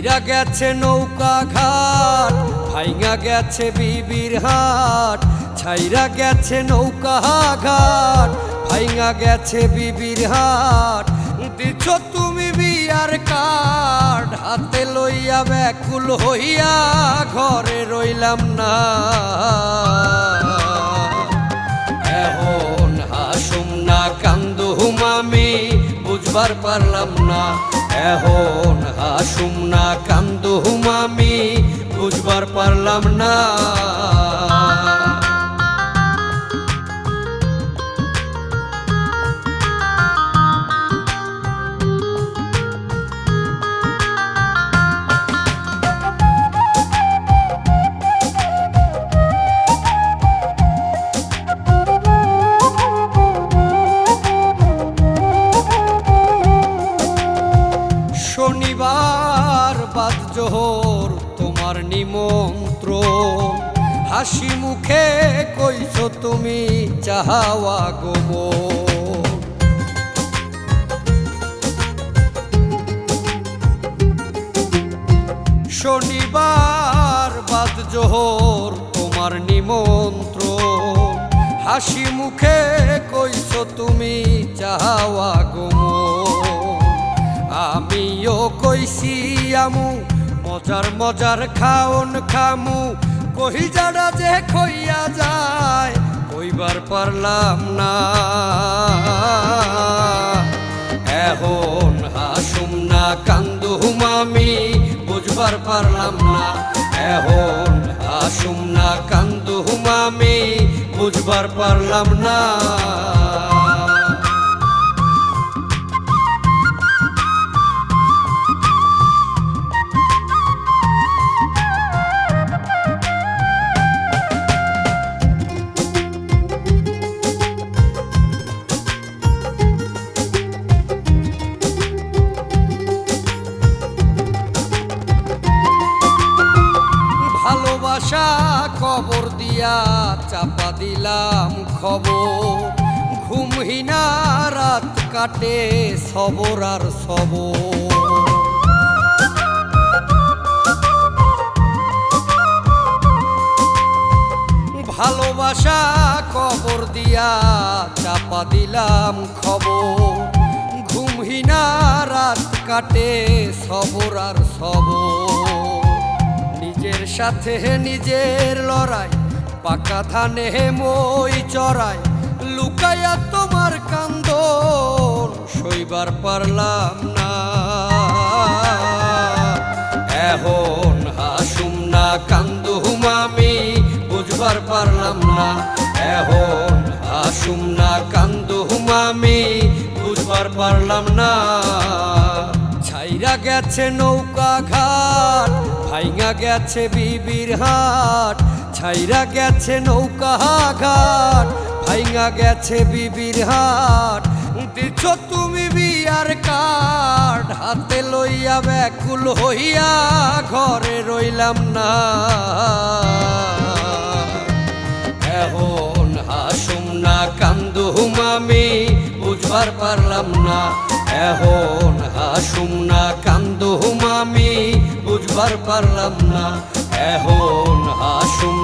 ছাইরা গেছে নৌকা ঘাট, ভাইঙা গেছে বিবির হাট, ছাইরা গেছে নৌকা ঘাট ভাইঙ্গা গেছে বিবির হাট। দিছ তুমি বিয়ার কার্ড, হাতে লইয়া ব্যাকুল হইয়া ঘরে রইলাম না। এখন হাসুম না, কান্দুম আমি, বুঝবার পারলাম না। এখন হাসুম না কান্দুম আমি বুঝবার পারলাম না। শনিবার বাদ জোহর তোমার নিমন্ত্রণ। হাসি মুখে কইছো তুমি চাহাওয়া গোবো শনিবার বাদ জোহর তোমার নিমন্ত্রণ। হাসি মুখে কইছো তুমি চাহাওয়া গোমো আমিও কইছি আমু, মজার মজার খাওন খামু। কহি যারা যে খইয়া যায়, কইবার পারলাম না। এখন হাসুম না, কান্দুম আমি, বুঝবার পারলাম না। এখন হাসুম না, কান্দুম আমি, বুঝবার পারলাম না। কবর দিয়া চাপা দিলাম খবর। ঘুমহীনা রাত কাটে সবর আর সবর। ভালোবাসা কবর দিয়া চাপা দিলাম খবর। ঘুমহীনা রাত কাটে সবর আর সবর। নিজের সাথে নিজের লড়াই, পাকা ধানে মই চড়াই, লুকাইয়া তোমার কান্দন, সইবার পারলাম না। এখন হাসুম না, কান্দুম আমি, বুঝবার পারলাম না। এখন হাসুম না, কান্দুম আমি, বুঝবার পারলাম না। ছাইরা গেছে নৌকা ঘাট ভাইঙ্গা গেছে বিবির হাট, ছাইরা গেছে নৌকা ঘাট ভাইঙ্গা গেছে বিবির হাট। দিছ তুমি বিয়ার কার্ড, হাতে লইয়া ব্যাকুল হইয়া ঘরে রইলাম না। এখন হাসুম না, কান্দুম আমি, বুঝবার পারলাম না। এখন হাসুম না কান্দুম আমি বুঝবার পারলাম না। এখন হাসুম